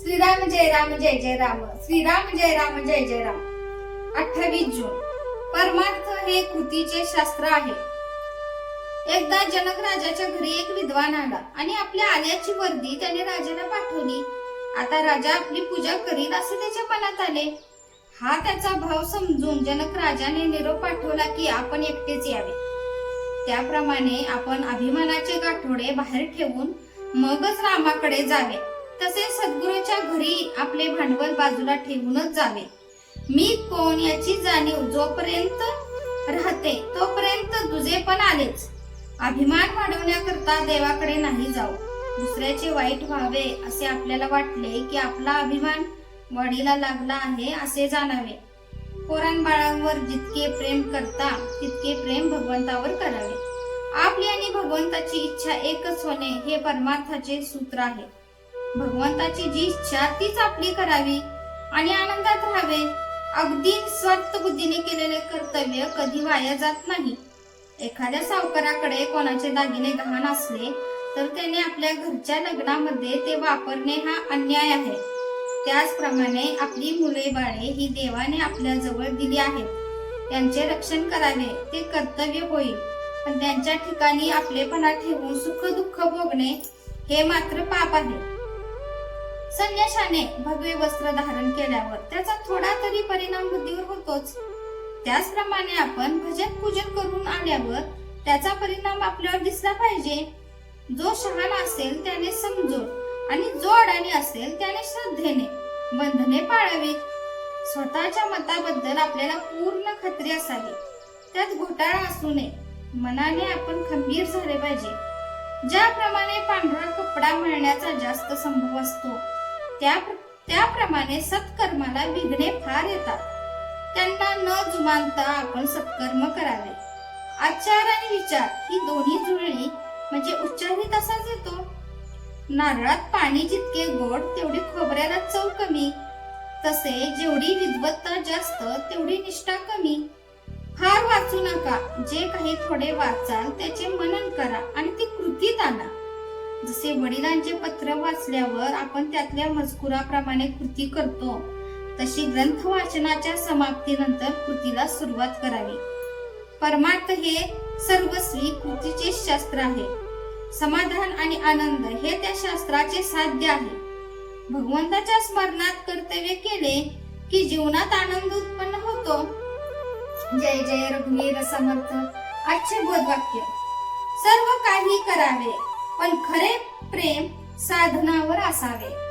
श्रीराम जय राम जय जय राम. श्रीराम जय राम जय जय राम. अठ्ठावीस जून. परमार्थ हे कृतीचे शास्त्र आहे. एकदा जनक राजाच्या घरी एक विद्वान आला आणि आपल्या आल्याची वर्दी त्याने राजाला पाठवली. आता राजा आपली पूजा करीत असे त्याच्या मनात आले. हा त्याचा भाव समजून जनक राजाने निरोप पाठवला की आपण एकटेच यावे. त्याप्रमाणे आपण अभिमानाचे गाठोडे बाहेर ठेवून मगच रामाकडे जावे. तसेच सद्गुरूच्या घरी आपले भांडवल बाजूला ठेवूनच जावे. मी कोण याची जाणीव जोपर्यंत राहते तोपर्यंत तुझे पण आलेच. अभिमान वाढवण्याकरता देवाकडे नाही जाऊ. दुसऱ्याचे वाईट व्हावे असे आपल्याला वाटले की आपला अभिमान वडीला लागला आहे असे जाणावे. पोरांबाळांवर जितके प्रेम करता तितके प्रेम भगवंतावर करावे. आपली आणि भगवंताची इच्छा एकच होणे हे परमार्थाचे सूत्र आहे. भगवंताची जी इच्छा तीच आपली करावी आणि आनंदात राहावे. अगदी स्वार्थ बुद्धीने केलेले कर्तव्य कधी वाया जात नाही. एखाद्या सावकाराकडे कोणाचे दागिने गहाण असले तर त्याने आपल्या घरच्या लग्नामध्ये ते वापरणे हा अन्याय आहे. त्याचप्रमाणे आपली मुले बाळे ही देवाने आपल्या जवळ दिली आहेत. त्यांचे रक्षण करावे ते कर्तव्य होईल. पण त्यांच्या ठिकाणी आपलेपणा ठेवून सुख दुःख भोगणे हे मात्र पाप आहे. संन्याशाने भगवे वस्त्र धारण केल्यावर त्याचा थोडा तरी परिणाम बुद्धीवर होतोच. त्याचप्रमाणे आपण भजन पूजन करून आल्यावर त्याचा परिणाम आपल्यावर दिसला पाहिजे. जो शहाणा असेल त्याने समजून आणि जो अडाणी असेल त्याने श्रद्धेने बंधने पाळावी स्वतःच्या मताबद्दल आपल्याला पूर्ण खात्री असावी. त्यात घोटाळा असू नये. मनाने आपण खंबीर झाले पाहिजे. ज्याप्रमाणे पांढरा कपडा मिळण्याचा जास्त संभव असतो त्या त्याप्रमाणे सत्कर्माला विघ्ने फार येतात. त्यांना न जुमानता आपण सत्कर्म करावे. आचार आणि विचार ही दोन्ही जुळली म्हणजे उच्चारही तसाच येतो. नारळात पाणी जितके गोड तेवढी खोबऱ्याला चव कमी. तसे जेवढी विद्वत्ता जास्त तेवढी निष्ठा कमी. फार वाचू नका. जे काही थोडे वाचाल त्याचे मनन करा आणि ती कृतीत आणा जसे वडिलांचे पत्र वाचल्यावर आपण त्यातल्या मजकुराप्रमाणे कृती करतो तशी ग्रंथ वाचनाच्या समाप्तीनंतर कृतीला सुरुवात करावी. परमार्थ हे सर्वस्वी कृतीचे शास्त्र आहे. समाधान आणि आनंद हे त्या शास्त्राचे साध्य आहे. भगवंताच्या स्मरणात कर्तव्य केले की जीवनात आनंद उत्पन्न होतो. जय जय रघुवीर समर्थ. आजचे बोधवाक्य. सर्व काही करावे. पण खरे प्रेम साधनावर असावे.